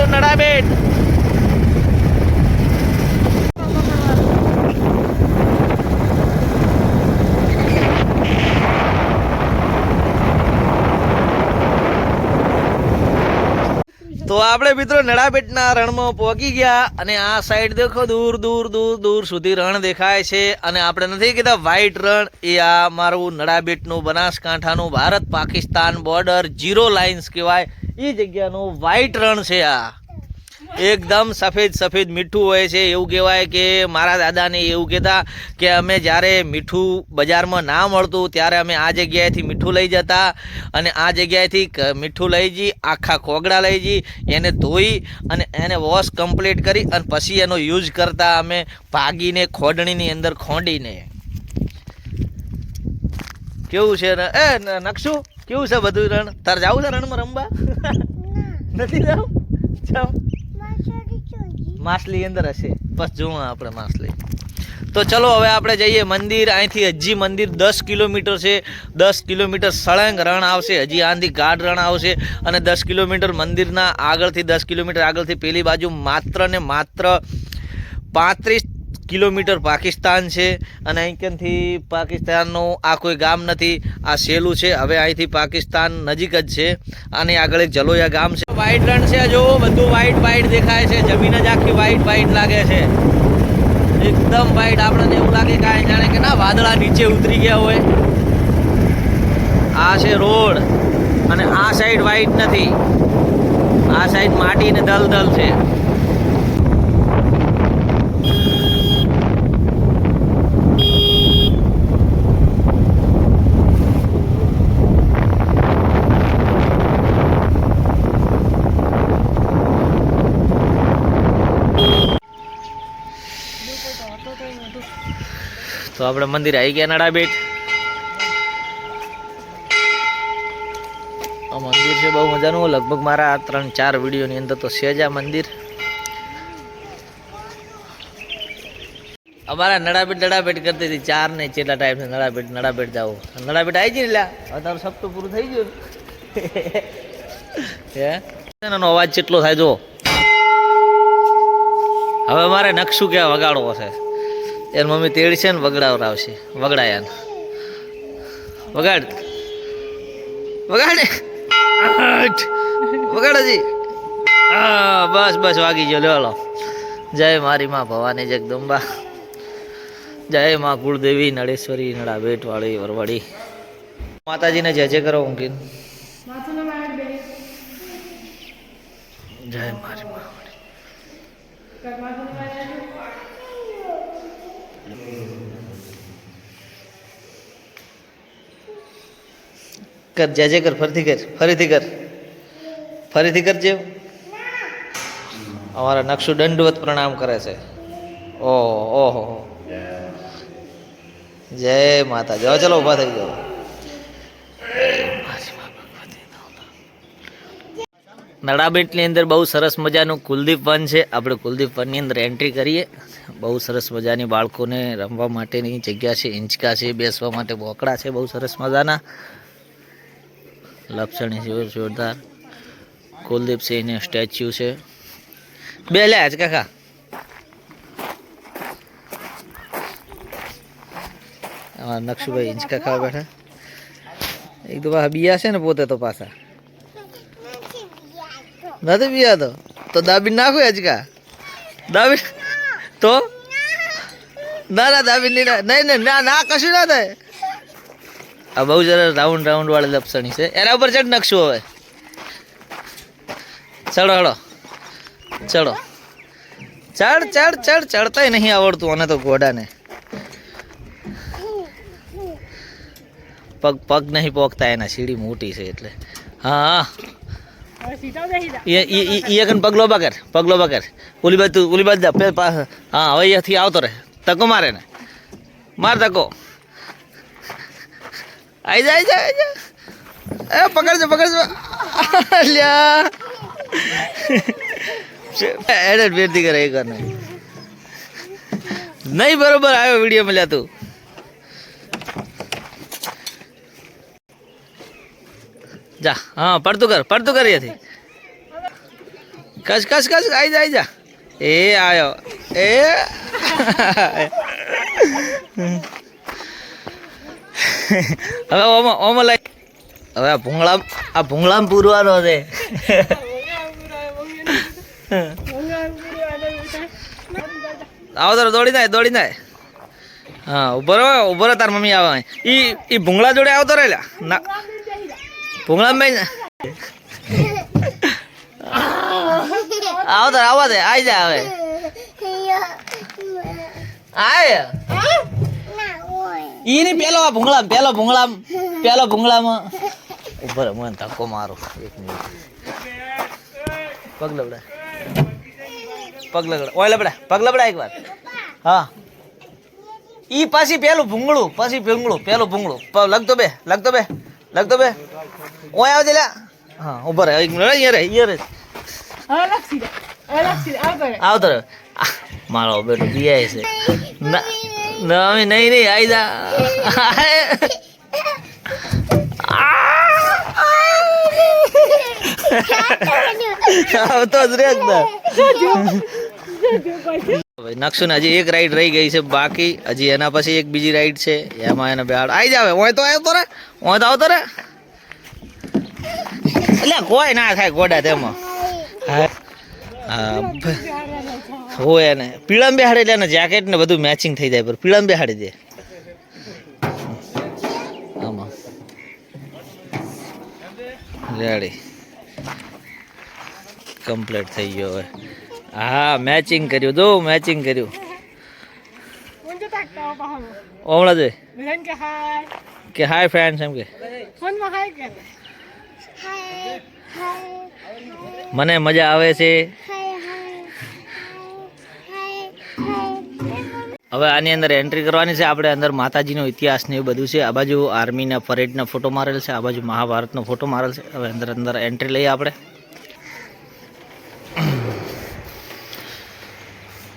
તો નડાબેટ તો આપણે મિત્રો નડાબેટના રણમાં પહોંચી ગયા અને આ સાઈડ દેખો, દૂર દૂર દૂર દૂર સુધી રણ દેખાય છે. અને આપણે નથી કીધા વ્હાઈટ રણ, એ આ મારું નડાબેટનું બનાસકાંઠાનું Bharat Pakistan border zero lines કહેવાય. એ જગ્યાનું વ્હાઈટ રણ છે આ. એકદમ સફેદ સફેદ મીઠું હોય છે. એવું કહેવાય કે મારા દાદાને એવું કહેતા કે અમે જ્યારે મીઠું બજારમાં ના મળતું ત્યારે અમે આ જગ્યાએથી મીઠું લઈ જતા અને આ જગ્યાએથી મીઠું લઈ જઈ આખા ખોગડા લઈ જઈ એને ધોઈ અને એને વોશ કમ્પ્લીટ કરી અને પછી એનો યુઝ કરતા અમે ભાગીને ખોડણીની અંદર ખોંડીને. કેવું છે એ નકશું કેવું છે બધું રણ? તાર જાવું છે રણમાં રમવા? નથી જાવ? જાવ. માછલી અંદર હશે. બસ જોવા આપણે માછલી. તો ચલો હવે આપણે જઈએ મંદિર. અહીંથી હજી મંદિર દસ કિલોમીટર છે. દસ કિલોમીટર સળંગ રણ આવશે. હજી આંધી ગાઢ રણ આવશે અને દસ કિલોમીટર મંદિરના આગળથી, દસ કિલોમીટર આગળથી પેલી બાજુ માત્ર ને માત્ર પાંત્રીસ કિલોમીટર પાકિસ્તાન છે અને અહીંથી પાકિસ્તાનનું આ કોઈ ગામ નથી, આ સેલું છે. હવે અહીંથી પાકિસ્તાન નજીક જ છે અને આગળ એક જલોયા ગામ છે. વ્હાઈટ રણ છે જો બધું વ્હાઈટ વ્હાઈટ દેખાય છે. જમીન જ આખી વ્હાઈટ વ્હાઈટ લાગે છે. એકદમ વ્હાઈટ આપણને એવું લાગે કે આ જાણે કે ના, વાદળા નીચે ઉતરી ગયા હોય. આ છે રોડ અને આ સાઈડ વ્હાઈટ નથી. આ સાઈડ માટી ને દલદલ છે. આપણે મંદિર આવી ગયા નડાબેટ આ મંદિર છે, બહુ મજાનું. લગભગ મારા ત્રણ ચાર વિડીયોની અંદર તો છે જ આ મંદિર. અમારા નડાબેટ નડાબેટ કરતી હતી. ચાર ને કેટલા ટાઈમ નડાબેટ નડાબેટ જાવ નડાબેટ આવી જઈ લ્યા હવે તારું સપ્તું પૂરું થઈ ગયું. હે? એનો અવાજ કેટલો થાય જો હવે મારે નકશું ક્યાં વગાડવો છે? એની મમ્મી તેડશે ને વગડાવરાવશે વગડાયા વગાડ. વગાડે. આઠ. હા બસ બસ વાગી ગયો. લ્યો જય મારી માં ભવાની જગદંબા જય માં કુળદેવી નળેશ્વરી નડા બેટવાળી વરવાડી. માતાજીને જય જય કરો ઊંઘી જય મારી માં કર, જય કર, ફરીથી કર ફરીથી કર. ફરીથી કરજે. અમારા નકશુ દંડવત પ્રણામ કરે છે. ઓહો ઓહો જય માતા જાઓ ચલો ઊભા થઈ જાઓ. નડાબેટની અંદર બહુ સરસ મજાનું કુલદીપ વન છે. આપણે કુલદીપ વનની અંદર એન્ટ્રી કરીએ. બહુ સરસ મજાની બાળકોને રમવા માટેની જગ્યા છે ઇંચકા છે, બેસવા માટે બોકડા છે, બહુ સરસ મજાના. લપસણી છે જોરદાર. કુલદીપ સિંહને સ્ટેચ્યુ છે. બે લે આજ કાકા. અમારા નકશુભાઈ હિંચકા ખાવા બેઠા. એક તો પાછા બિયા છે ને પોતે તો પાછા. નથી બિયા તો? તો દાબી નાખો આજકા દાબી તો? ના ના દાબી નહીં ના- નહીં નહીં, ના ના, કશું ના થાય. આ બહુ જરા રાઉન્ડ રાઉન્ડ વાળી લપસણી છે. એના ઉપર ચડ નાખશું હવે. ચડો, હળો. ચડો. ચડ ચડ ચડ. ચડતાય નહીં આવડતું અને તો ઘોડાને. પગ પગ નહીં પોકતા એના સીડી મોટી છે એટલે. હા. કન પગલો બકર પગલો બકર ઓલી બાજુ ઓલી હા, હવે અહીંયાથી આવતો રહે. તકો મારે ને માર તકો. આઈ જા આવી જા આવી જા. એ, પકડજો પકડજો. લ્યા એડેટ બેરતી કરે એ વાર નહીં બરોબર આવ્યો વીડિયો મળ્યા તું. જા, હા, પડતું કર પડતું કર અહીંયાથી. કસ કસ કસ આવી જા આવી જા. એ, આયો. એ. હવે ઓમાં ઓમાં લઈ હવે આ ભૂંગળા આ ભૂંગળામાં પૂરવાનો છે. આવો તારો દોડી નાય દોડી નાય. હા ઊભો રહો ઊભો રહો તાર મમ્મી આવે ઈ ઈ ભૂંગળા જોડે આવતો રહે ના. ભૂંગળા મેં આવો તાર આવવા દે આઈ જા હવે. આય. ઈ ની પેલો આ ભૂંગળા પેલો ભૂંગળા પેલો ભૂંગળામાં. ઉભર રહે મને ધક્કો મારો. એક મિનિટ. પગ લબડા પગ લબડા ઓય લબડા પગ લબડા એક વાર હા. ઈ પાછી પેલું ભૂંગળું પાછી ભૂંગળું પેલું ભૂંગળું. લગતો બે લગતો બે લગતો બે. ઓય આવજે લ્યા. હા ઊભો રહે એક મિનિટ. અહીંયા રે અહીંયા રે આવતો રહે આહ, મારો બેટો બિયાય છે. ના. ના, અમે નહીં નહીં આવી જા. આવતો જ રે હવે હજી એક રાઈડ રહી ગઈ છે બાકી. હજી એના પછી એક બીજી રાઈડ છે. એમાં એને બેહાડ. આવી જાવે ઓય તો આવતો રે ઓય તો આવતો રે. એટલે કોઈ ના થાય ગોડા તેમાં. હા હોય એને. પીળામાં બેહાડે એટલે જેકેટ ને બધું મેચિંગ થઈ જાય પર પીળામાં બેહાડી દે આમાં. રેડી. કમ્પ્લીટ થઈ ગયો હવે. હા મેચિંગ કર્યું. દો મેચિંગ કર્યું. ઓમળા દે કે હાય ફ્રેન્ડ્સ એમ કે. મને મજા આવે છે. હવે આની અંદર એન્ટ્રી કરવાની છે. આપણે અંદર માતાજીનો ઇતિહાસ ને એવું બધું છે. આ બાજુ આર્મીના પરેડના ફોટો મારેલ છે. આ બાજુ મહાભારતનો ફોટો મારેલ છે. હવે અંદર અંદર એન્ટ્રી લઈએ આપણે.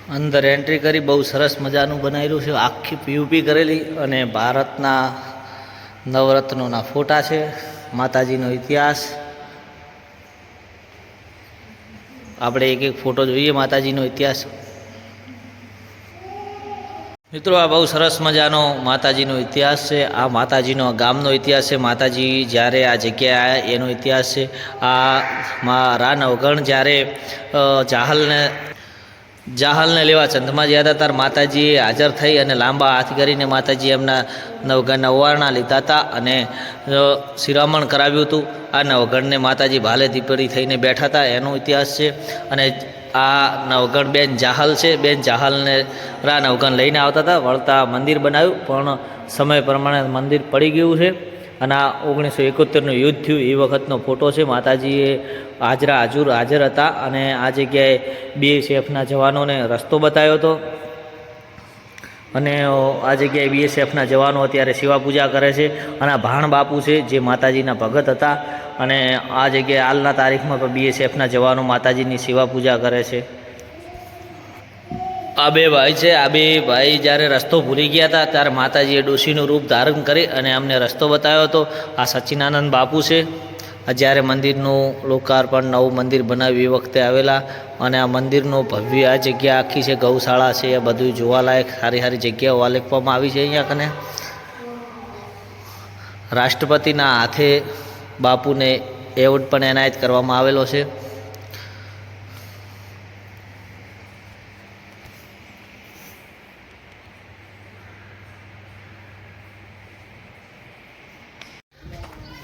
અંદર એન્ટ્રી કરી બહુ સરસ મજાનું બનાવેલું છે. આખી પીયુપી કરેલી અને ભારતના નવરત્નોના ફોટા છે. માતાજીનો ઇતિહાસ. આપણે એક એક ફોટો જોઈએ માતાજીનો ઇતિહાસ. મિત્રો, આ બહુ સરસ મજાનો માતાજીનો ઇતિહાસ છે. આ માતાજીનો ગામનો ઇતિહાસ છે. માતાજી જ્યારે આ જગ્યાએ આવ્યા એનો ઇતિહાસ છે. આ મા રા નવગણ જ્યારે જાહલને જાહલને લેવા ચંદમાં ગયા હતા, ત્યારે માતાજીએ હાજર થઈ અને લાંબા હાથ કરીને માતાજી એમના નવગણના નવવારણા લીધા હતા અને શિરામણ કરાવ્યું હતું. આ નવગણને માતાજી ભાલે દીપડી થઈને બેઠા હતા. એનો ઇતિહાસ છે. અને આ નવગણ બેન જાહલ છે. બેન જાહલને રા નવગણ લઈને આવતા હતા. વળતા મંદિર બનાવ્યું, પણ સમય પ્રમાણે મંદિર પડી ગયું છે. અને આ ઓગણીસો એકોતેરનું યુદ્ધ થયું. એ વખતનો ફોટો છે. માતાજીએ હાજરા, હાજુર હાજર હતા અને આ જગ્યાએ બે સેફના જવાનોને રસ્તો બતાવ્યો હતો. અને આ જગ્યાએ બીએસએફના જવાનો અત્યારે સેવા પૂજા કરે છે અને આ ભાણ બાપુ છે જે માતાજીના ભગત હતા અને આ જગ્યાએ હાલના તારીખમાં પણ બીએસએફના જવાનો માતાજીની સેવા પૂજા કરે છે. આ બે ભાઈ છે, આ બે ભાઈ જ્યારે રસ્તો ભૂલી ગયા હતા ત્યારે માતાજીએ ડોશીનું રૂપ ધારણ કરી અને અમને રસ્તો બતાવ્યો હતો. આ સચ્ચિનાનંદ બાપુ છે. જ્યારે મંદિરનું લોકાર્પણ નવું મંદિર બનાવી વખતે આવેલા અને આ મંદિરનું ભવ્ય આ જગ્યા આખી છે, ગૌશાળા છે, એ બધું જોવાલાયક સારી સારી જગ્યાઓ આલેખવામાં આવી છે અહીંયા કને. રાષ્ટ્રપતિના હાથે બાપુને એવોર્ડ પણ એનાયત કરવામાં આવેલો છે.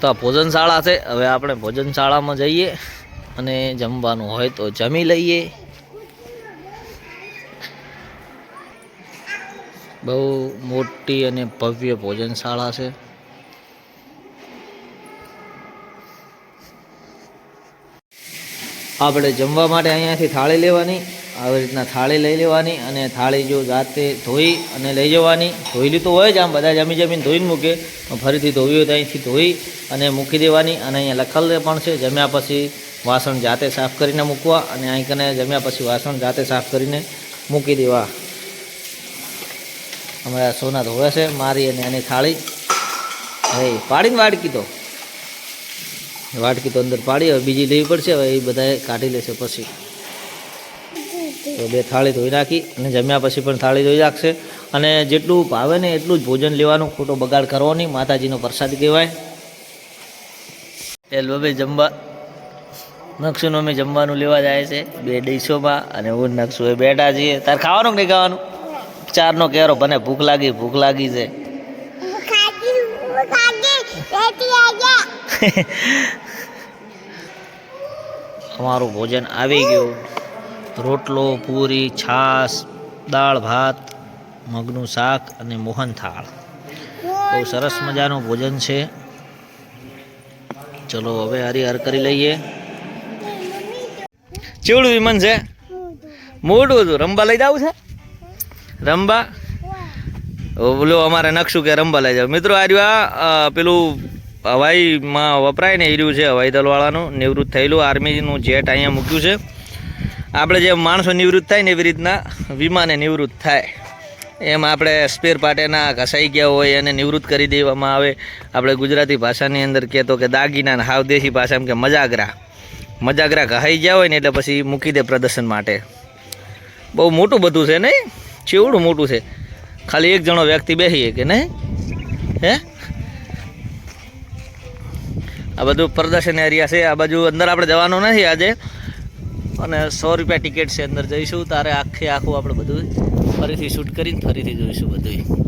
તો આ ભોજનશાળા છે. હવે આપણે ભોજનશાળામાં જઈએ અને જમવાનું હોય તો જમી લઈએ. બહુ મોટી અને ભવ્ય ભોજનશાળા છે. આપણે જમવા માટે અહીંયાથી થાળી લેવાની. આવી રીતના થાળી લઈ લેવાની અને થાળી જો જાતે ધોઈ અને લઈ જવાની. ધોઈ તો હોય જ આમ બધા જમી જમીને ધોઈને મૂકે. ફરીથી ધોવી હોય તો અહીંથી ધોઈ અને મૂકી દેવાની અને અહીંયા લખલ પણ છે, જમ્યા પછી વાસણ જાતે સાફ કરીને મૂકવા અને અહીં કને જમ્યા પછી વાસણ જાતે સાફ કરીને મૂકી દેવા. અમારા સોના ધોવે છે, મારી અને એની થાળી. હે પાડીને વાડકી તો. વાટકી તો અંદર પાડી, હવે બીજી લેવી પડશે, હવે એ બધાએ કાઢી લેશે પછી. તો બે થાળી ધોઈ નાખી અને જમ્યા પછી પણ થાળી ધોઈ રાખશે. અને જેટલું ભાવે ને એટલું જ ભોજન લેવાનું ખોટો બગાડ કરવો નહીં માતાજીનો પ્રસાદ કહેવાય. એલ લોભે જમવા નકશુનો અમે જમવાનું લેવા જાય છે. બે ડીશોમાં અને હું નકશુ એ બેઠા છીએ. તારે ખાવાનું નહીં ખાવાનું? ચારનો કેરો બને ભૂખ લાગી ભૂખ લાગી છે. અમારું ભોજન આવી ગયું. રોટલો, પૂરી, છાશ, દાળ, ભાત, મગનું શાક અને મોહન થાળ. બહુ સરસ મજાનું ભોજન છે. ચલો, હવે હરિહર કરી લઈએ. ચેવડું વિમન છે? મોટું હતું. રંબા લઈ જવું છે? રંબા? બોલો અમારે નકશું કે રંબા લઈ જાવ. મિત્રો આર્યું આ પેલું હવાઈમાં વપરાય ને એર્યું છે, હવાઈ દળવાળાનું. નિવૃત્ત થયેલું આર્મીનું જેટ અહીંયા મૂક્યું છે. આપણે જે માણસો નિવૃત્ત થાય ને એવી રીતના વિમાને નિવૃત્ત થાય. એમ આપણે સ્પેર પાર્ટેના ઘસાઈ ગયા હોય એને નિવૃત્ત કરી દેવામાં આવે. આપણે ગુજરાતી ભાષાની અંદર કહેતો કે દાગીના હાવ દેશી ભાષા, એમ કે મજાગરા. મજાગરા ઘસાઈ ગયા હોય ને એટલે પછી મૂકી દે પ્રદર્શન માટે. બહુ મોટું બધું છે નહીં? ચેવડું મોટું છે. ખાલી એક જણો વ્યક્તિ બેસીએ કે નહીં? હે? આ બધું પ્રદર્શન એરિયા છે. આ બાજુ અંદર આપણે જવાનું નથી આજે. અને સો રૂપિયા ટિકિટ છે અંદર જઈશું. તારે આખે આખું આપણે બધું ફરીથી શૂટ કરીને ફરીથી જોઈશું બધું